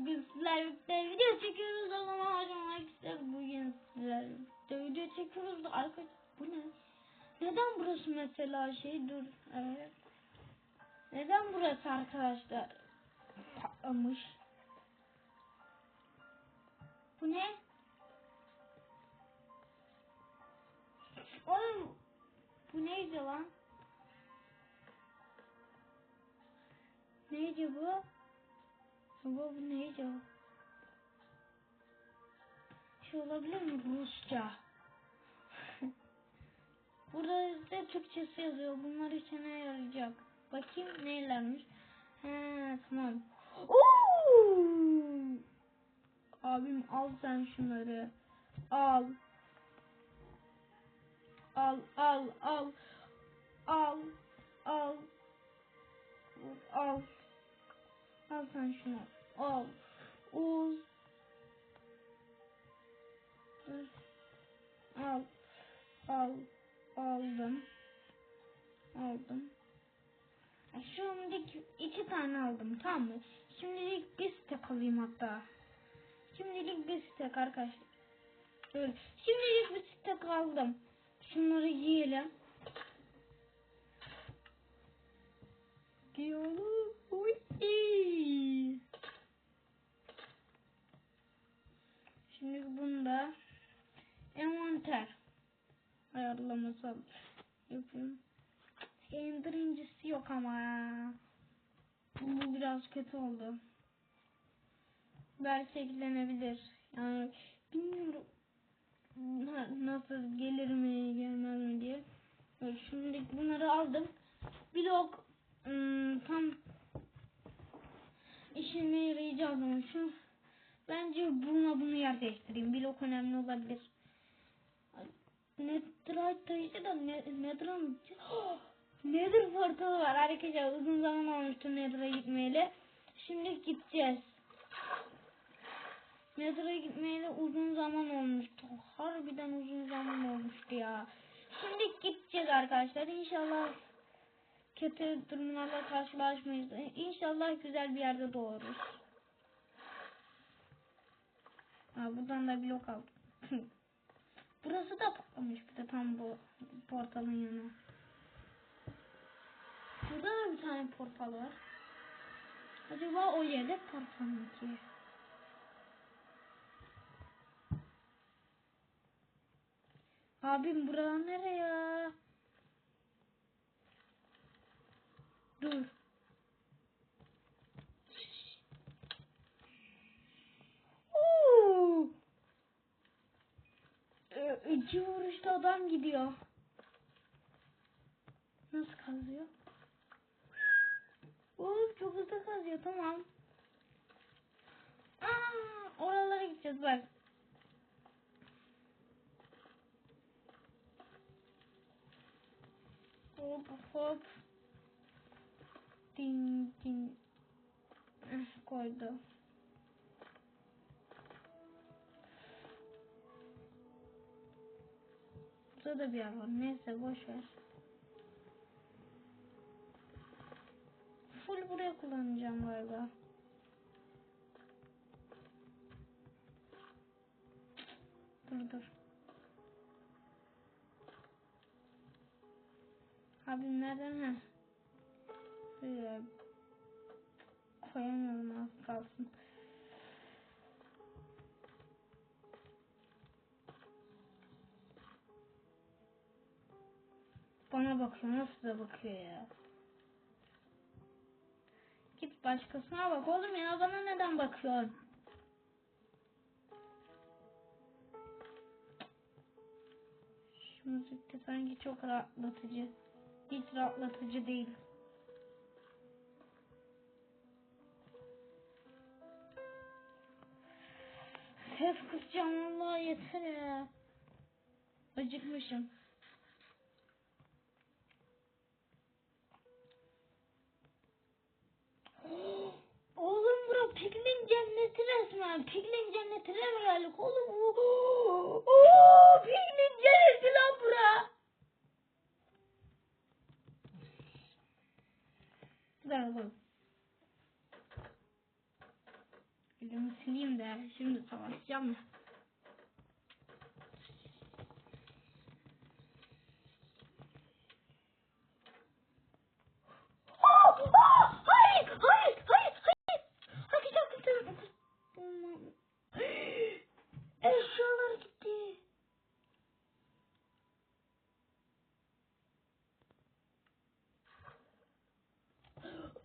bugün sizlerle birlikte video çekiyoruz o zaman hocam arkadaşlar bugün sizlerle video çekiyoruz da arkadaşlar bu ne? Neden burası mesela şey dur evet. Neden burası arkadaşlar patlamış? Bu ne? Oğlum bu neydi lan? Neydi bu? Baba bu neydi o? Şey olabilir mi? Rusça. Burada ise Türkçesi yazıyor. Bunlar içine yarayacak. Bakayım neylermiş. He tamam. Oo! Abim al sen şunları. Al. Al al al. Al. Al. Al. Al sen şunu. Al. Uz. Al. Al. Aldım. Aldım. Şimdilik iki tane aldım tamam mı? Şimdilik bir stek alayım hatta. Şimdilik bir stek arkadaşlar. Böyle. Şimdilik bir stek aldım. Şunları. Giyelim. Uy. Şimdi bunda envanter ayarlaması yapıyorum. En birincisi yok ama. Bu biraz kötü oldu. Belki eklenebilir. Yani bilmiyorum na- nasıl gelir mi gelmez mi diye. Evet, şimdi bunları aldım. Blok ım, tam işime yarayacak ama şu bence bununla bunu yer değiştireyim. Blok önemli olabilir. Netherite taşı da ne, mı gideceğiz? Nether portalı var arkadaşlar. Uzun zaman olmuştu Nether'a gitmeyeli. Şimdi gideceğiz. Nether'a gitmeyeli uzun zaman olmuştu. Harbiden uzun zaman olmuştu ya. Şimdi gideceğiz arkadaşlar. İnşallah kötü durumlarla karşılaşmayız. İnşallah güzel bir yerde doğuruz. Ha, buradan da blok aldım. Burası da patlamış bir de tam bu portalın yanı. Burada da bir tane portal var. Acaba o yerde portal mı ki? Abim buradan nereye? Dur. Oo! Ee, İki vuruşta adam gidiyor. Nasıl kazıyor? Oğlum çok hızlı kazıyor tamam. Aa, oralara gideceğiz bak. Hop hop. Din din. Eh, koydu. Burada da bir yer var. Neyse boş. Full buraya kullanacağım galiba. Dur dur. Abi nereden ha? Şöyle koyamıyorum az kalsın. Bana bakıyor nasıl da bakıyor ya. Git başkasına bak oğlum ya bana neden bakıyorsun? Şu müzik de sanki çok rahatlatıcı. Hiç rahatlatıcı değil. Ses kısacağım Allah yeter ya. Acıkmışım. Oğlum bura Piglin cenneti resmen. Piglin cennetine mi geldik oğlum? Oo, oo, Piglin cenneti lan bura. Güzel oğlum. Elimi sileyim de şimdi savaşacağım. Aa, aa, hayır, hayır, hayır, hayır. Hakikaten kızım. Aman. Eşyalar gitti.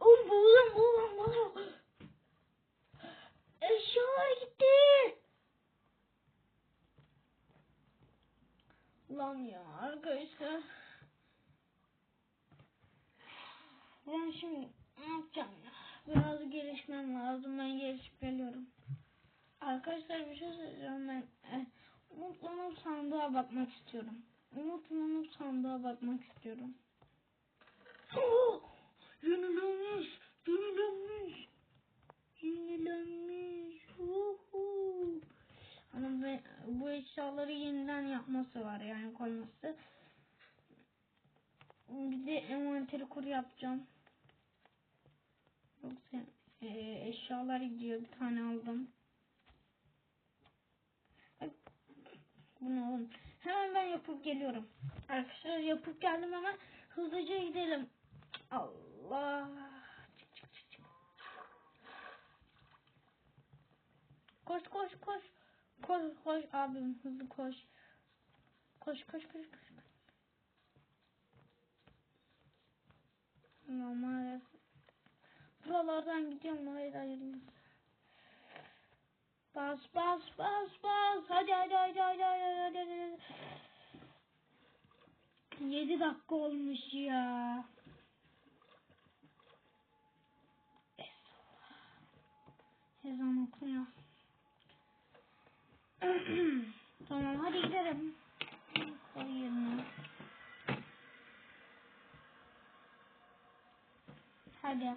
Oğlum buldum buldum buldum. Eşyalar gitti. Lan ya arkadaşlar. Ben şimdi ne yapacağım ya? Biraz gelişmem lazım. Ben gelişip geliyorum. Arkadaşlar bir şey söyleyeceğim ben. E, umutlanıp sandığa bakmak istiyorum. Umutlanıp sandığa bakmak istiyorum. Oh! Yenilenmiş. Yenilenmiş. Yenilenmiş. Uhu. Ama be, bu eşyaları yeniden yapması var yani koyması. Bir de envanteri kur yapacağım. Yoksa e, eşyalar gidiyor. Bir tane aldım. Bu ne? Hemen ben yapıp geliyorum. Arkadaşlar yapıp geldim hemen. Hızlıca gidelim. Allah. Çık çık çık. Koş koş koş. Koş koş abim hızlı koş. Koş koş koş koş. Normal. Buralardan gidiyorum hayır hayır. Bas bas bas bas. Hadi hadi hadi hadi hadi hadi. hadi. 7 dakika olmuş ya. Ezan okunuyor. tamam hadi gidelim. Koy yerine. Hadi.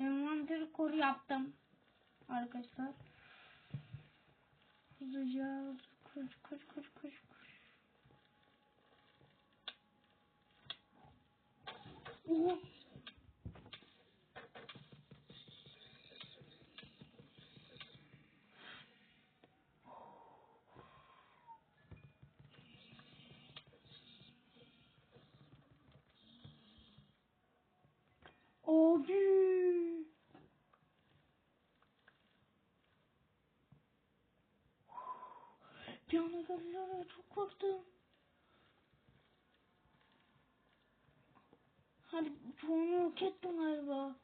Envanteri koru yaptım. Arkadaşlar. Hızlıca koş koş koş koş koş. Oh. Abi. Geldiler çok korktum. Hadi çoğunu yok ettim galiba.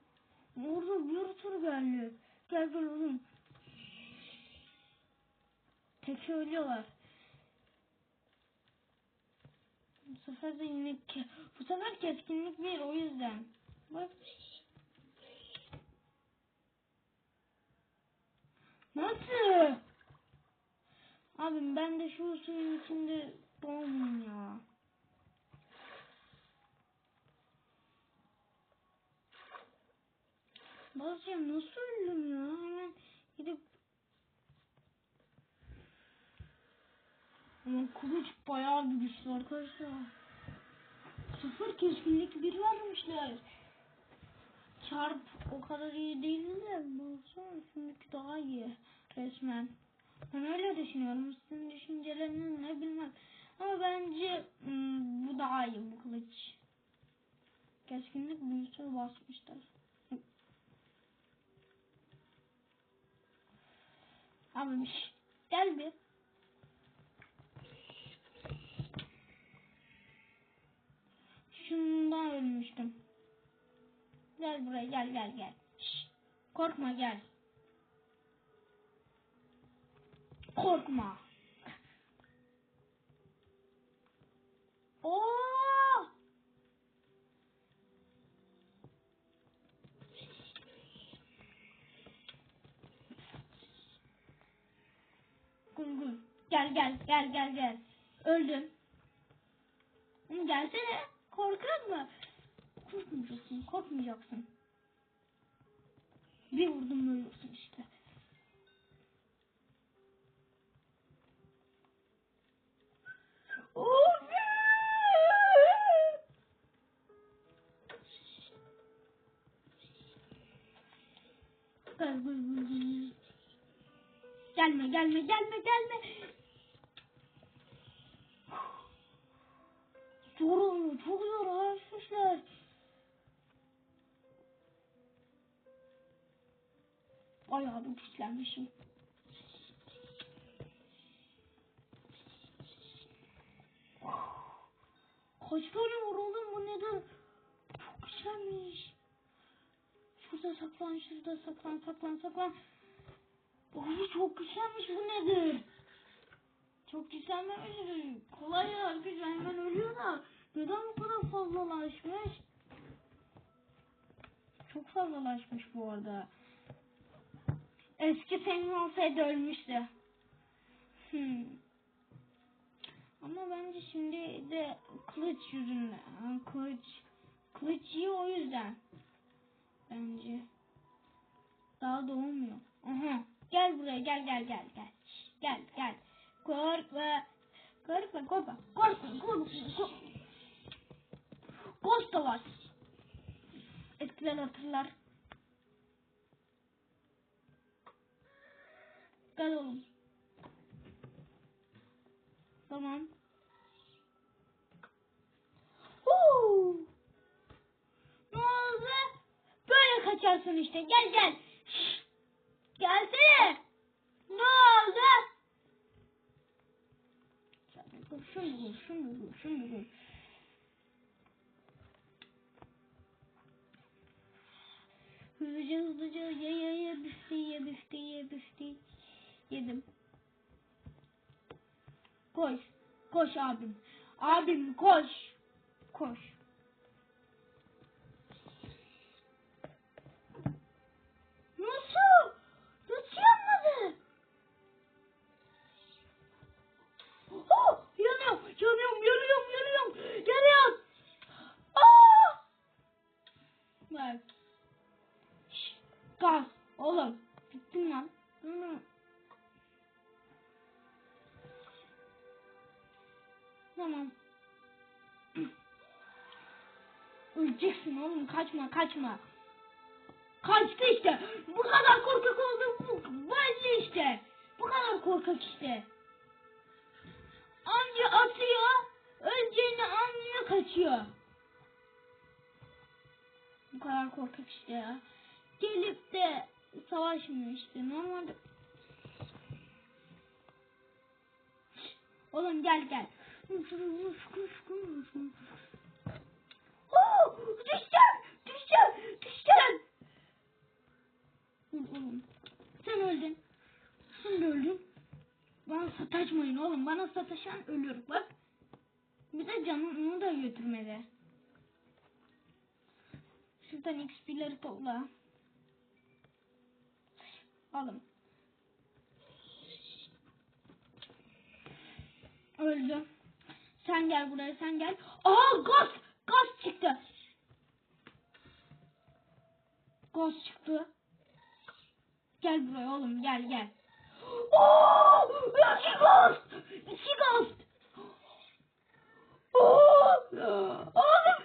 Orada bir tür geldi. Gel gel oğlum. Tek ölüyorlar. Bu sefer de yine bu sefer keskinlik bir o yüzden. Bak. Nasıl? Abim ben de şu suyun içinde doğmayayım ya. Basacağım nasıl öldüm ya? Hemen gidip Ama kılıç bayağı bir güçlü arkadaşlar. Sıfır keskinlik bir vermişler. Çarp o kadar iyi değil de baksana şimdiki daha iyi resmen. Ben öyle düşünüyorum. Sizin düşünceleriniz ne bilmem. Ama bence hmm, bu daha iyi bu kılıç. Keskinlik büyüsü basmışlar. Abi şş, gel bir. Şundan ölmüştüm. Gel buraya gel gel gel. Şş, korkma gel. Korkma. Oo! Gul gul. Gel gel gel gel gel. Öldüm. Gelsene. Korkak mı? Korkmayacaksın, korkmayacaksın. Bir vurdum ölürsün işte. Abi! Gelme gelme gelme gelme. Yoruldu çok yorulmuşlar. Bayağı bir güçlenmişim. Kaç tane var oğlum bu neden? Çok güzelmiş. Şurada saklan, şurada saklan, saklan, saklan. Oy çok güzelmiş bu nedir? Çok güzelmiş. Kolay ya arkadaşlar hemen ölüyor da. Neden bu kadar fazlalaşmış? Çok fazlalaşmış bu arada. Eski senin olsaydı ölmüştü. Hmm. Ama bence şimdi de kılıç yüzünden. Kılıç. Kılıç iyi o yüzden. Bence. Daha doğmuyor. Aha. Gel buraya gel gel gel gel. Gel gel. Korkma. Korkma korkma. Korkma korkma. korkma. Ghost da var. Eskiden hatırlar. Gel oğlum. Tamam. Huu! Ne oldu? Böyle kaçarsın işte. Gel gel. Şşş! Gelsene. Ne oldu? Şunu vur, şunu vur, şunu vur. Hızlıca hızlıca ye ye ye büfte ye büfte ye büfte. Yedim. Koş. Koş abim. Abim koş. Koş. Öleceksin oğlum kaçma kaçma. Kaçtı işte. Bu kadar korkak oldum. Belli işte. Bu kadar korkak işte. Anca atıyor. Öleceğini anlıyor kaçıyor. Bu kadar korkak işte ya. Gelip de savaşmıyor işte. Normalde Oğlum gel gel. Oo, düşeceğim, düşeceğim, düşeceğim. Oğlum, sen öldün. Sen öldün. Bana sataşmayın oğlum. Bana sataşan ölür bak. Bir de canını da götürmedi. Şuradan XP'leri topla. Alın. Öldü. Sen gel buraya sen gel. Aa gaz! Gaz çıktı. Gaz çıktı. Gel buraya oğlum gel gel. Oo! İki gaz! İki gaz! Oo! Oğlum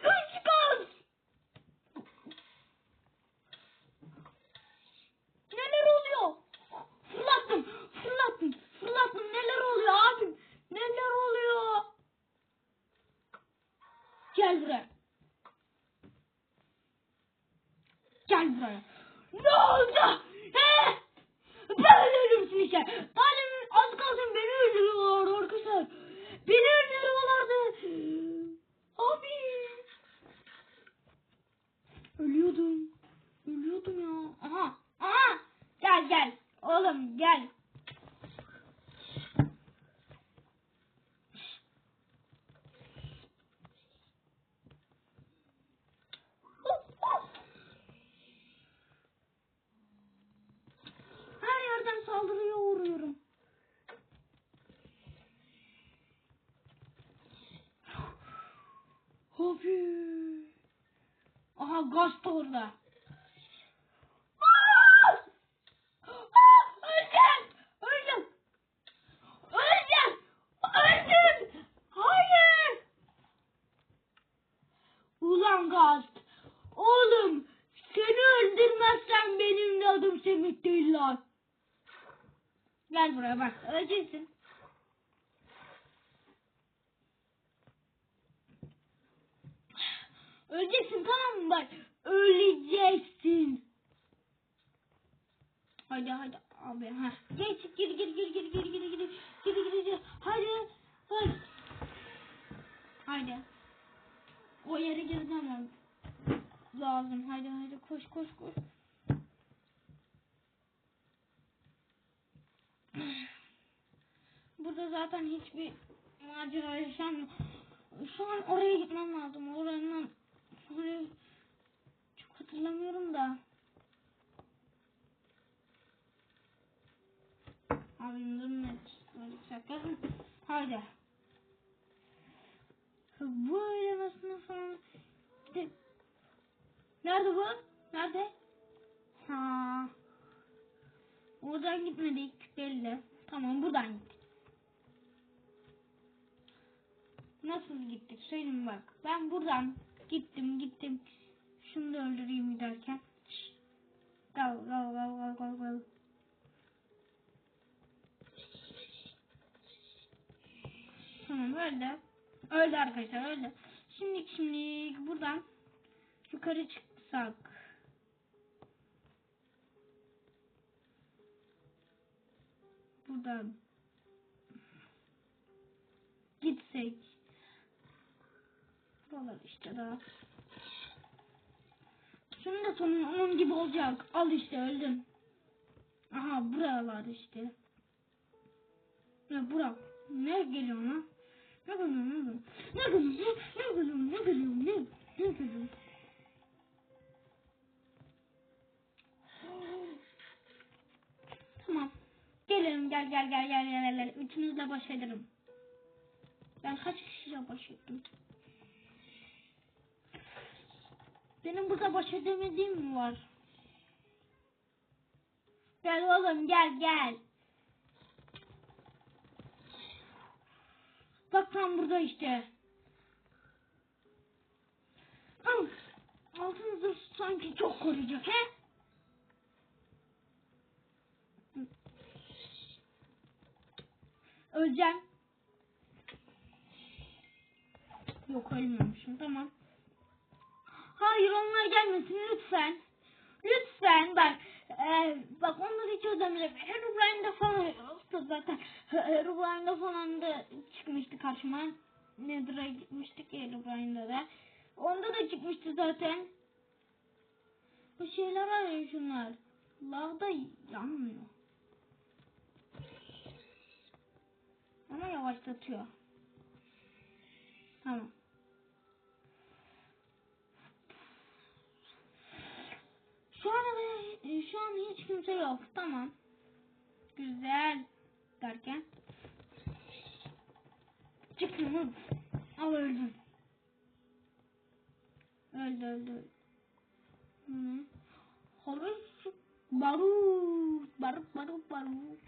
Gel buraya. Gel buraya. Ne oldu? He? Böyle ölürsün işte. Demin az kalsın beni öldürüyorlardı arkadaşlar. Beni öldürüyorlardı. Abi. Ölüyordum. Ölüyordum ya. Aha. Aha. Gel gel. Oğlum gel. Aha gaz da orada. Aa! Aa! Öldüm! Öldüm! Öldüm! Öldüm! Hayır! Ulan gaz! Oğlum Seni öldürmezsen benim de adım Semih değil lan. Gel buraya bak. Öleceksin. Öleceksin tamam mı bak. Öleceksin. Hadi hadi abi ha. Geç gir gir gir gir gir gir gir gir gir gir. Hadi hadi. Hadi. O yere girmem lazım. Hadi hadi koş koş koş. Burada zaten hiçbir macera yaşamıyor. Şu an oraya gitmem lazım. Oranın orayı çok hatırlamıyorum da. Net. Böyle sakarım. Haydi. Bu oylamasını falan. Nerede bu? Nerede? Ha. Oradan gitmedik belli. Tamam buradan gittik. Nasıl gittik? Söyleyeyim bak. Ben buradan gittim gittim. Şunu da öldüreyim giderken. Gal gal gal gal gal gal. Tamam öldü. Öldü arkadaşlar öldü. Şimdi şimdi buradan yukarı çıksak. Buradan gitsek. Buralar işte daha. Şunun da sonu onun gibi olacak. Al işte öldüm. Aha buralar işte. Ne bura? Ne geliyor lan? Ne geliyor ne geliyor? Ne geliyor ne geliyor ne geliyor ne ne geliyor? Tamam. Gelirim gel gel gel gel gel gel. Üçünüzle baş ederim. Ben kaç kişiyle baş ettim? Benim burada baş edemediğim mi var? Gel oğlum gel gel. Bak tam burada işte. Al. Altın zırh sanki çok koruyacak he? Öleceğim. Yok ölmemişim tamam. Hayır onlar gelmesin lütfen. Lütfen bak. E, bak onları hiç ödemeyeceğim. Herobrine'de falan yoktu zaten. Herobrine'de falan da çıkmıştı karşıma. Nether'a gitmiştik Herobrine'da da. Onda da çıkmıştı zaten. Bu şeyler ya şunlar. Lavda yanmıyor. Ama yavaşlatıyor. Tamam. Şu an e, şu an hiç kimse yok. Tamam. Güzel. Derken. Çıktım. Al öldüm. Öldü öldü. Hı. Horus barut barut barut barut.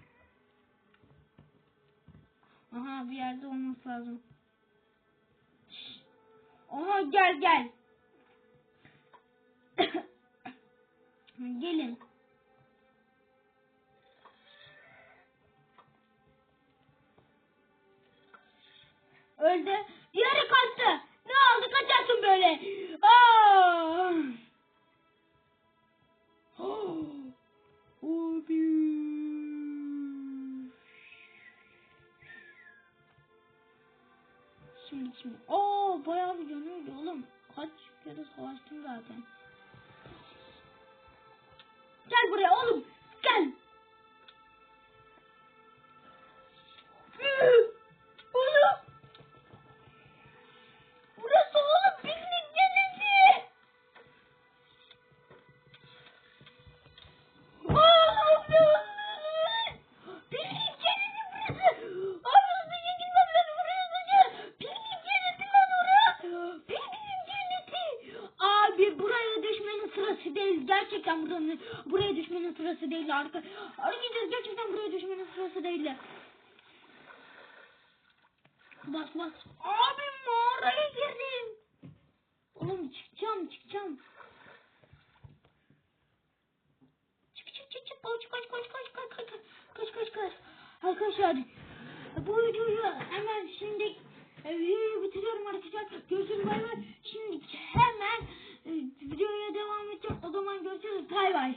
Aha bir yerde olması lazım. Şşş. Aha gel gel. Gelin. Öldü. Diğeri kaçtı. Ne oldu kaçarsın böyle? Aa! Abi. Şimdi şimdi. Oo bayağı bir canıydı oğlum. Kaç kere savaştım zaten. gerçekten buranın, buraya düşmenin sırası değil. Arka, arkadaşlar gerçekten buraya düşmenin sırası değil. Bas bas. Abi mağaraya girdim. Oğlum çıkacağım çıkacağım. Çık çık çık çık koş koş koş koş koş koş koş koş koş. Arkadaşlar bu videoyu hemen şimdi e, videoyu bitiriyorum arkadaşlar. Görüşürüz bay bay. Şimdi hemen videoya devam edeceğim. O zaman görüşürüz. Bay bay.